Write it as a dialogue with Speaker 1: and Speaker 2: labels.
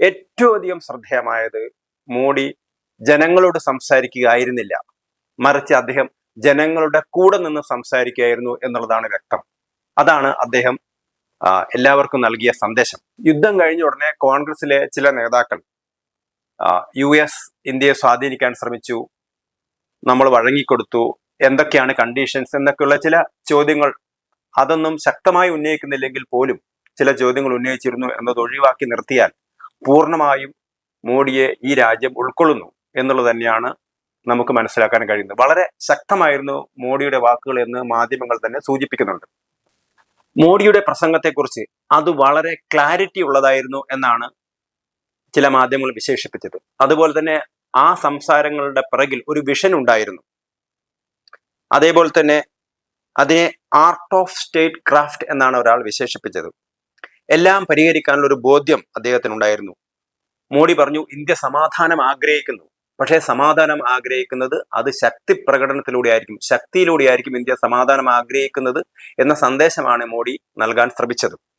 Speaker 1: ഏറ്റവും അധികം ശ്രദ്ധേയമായത് മോഡി ജനങ്ങളോട് സംസാരിക്കുകയായിരുന്നില്ല. മറിച്ച് അദ്ദേഹം ജനങ്ങളുടെ കൂടെ നിന്ന് സംസാരിക്കുകയായിരുന്നു എന്നുള്ളതാണ് വ്യക്തം. അതാണ് അദ്ദേഹം എല്ലാവർക്കും നൽകിയ സന്ദേശം. യുദ്ധം കഴിഞ്ഞ ഉടനെ കോൺഗ്രസിലെ ചില നേതാക്കൾ യു എസ് ഇന്ത്യയെ സ്വാധീനിക്കാൻ ശ്രമിച്ചു നമ്മൾ വഴങ്ങിക്കൊടുത്തു എന്തൊക്കെയാണ് കണ്ടീഷൻസ് എന്നൊക്കെയുള്ള ചില ചോദ്യങ്ങൾ അതൊന്നും ശക്തമായി ഉന്നയിക്കുന്നില്ലെങ്കിൽ പോലും ചില ചോദ്യങ്ങൾ ഉന്നയിച്ചിരുന്നു എന്നത് ഒഴിവാക്കി നിർത്തിയാൽ പൂർണമായും മോഡിയെ ഈ രാജ്യം ഉൾക്കൊള്ളുന്നു എന്നുള്ളത് തന്നെയാണ് നമുക്ക് മനസ്സിലാക്കാൻ കഴിയുന്നത്. വളരെ ശക്തമായിരുന്നു മോഡിയുടെ വാക്കുകൾ എന്ന് മാധ്യമങ്ങൾ തന്നെ സൂചിപ്പിക്കുന്നുണ്ട്. മോഡിയുടെ പ്രസംഗത്തെക്കുറിച്ച് അത് വളരെ ക്ലാരിറ്റി ഉള്ളതായിരുന്നു എന്നാണ് ചില മാധ്യമങ്ങൾ വിശേഷിപ്പിച്ചത്. അതുപോലെ തന്നെ ആ സംസാരങ്ങളുടെ പിറകിൽ ഒരു വിഷൻ ഉണ്ടായിരുന്നു. അതേപോലെ തന്നെ അതിനെ ആർട്ട് ഓഫ് സ്റ്റേറ്റ് ക്രാഫ്റ്റ് എന്നാണ് ഒരാൾ വിശേഷിപ്പിച്ചത്. എല്ലാം പരിഹരിക്കാനുള്ള ഒരു ബോധ്യം അദ്ദേഹത്തിനുണ്ടായിരുന്നു. മോഡി പറഞ്ഞു ഇന്ത്യ സമാധാനം ആഗ്രഹിക്കുന്നു. പക്ഷേ സമാധാനം ആഗ്രഹിക്കുന്നത് അത് ശക്തി പ്രകടനത്തിലൂടെ ആയിരിക്കും. ശക്തിയിലൂടെ ആയിരിക്കും ഇന്ത്യ സമാധാനം ആഗ്രഹിക്കുന്നത് എന്ന സന്ദേശമാണ് മോഡി നൽകാൻ ശ്രമിച്ചത്.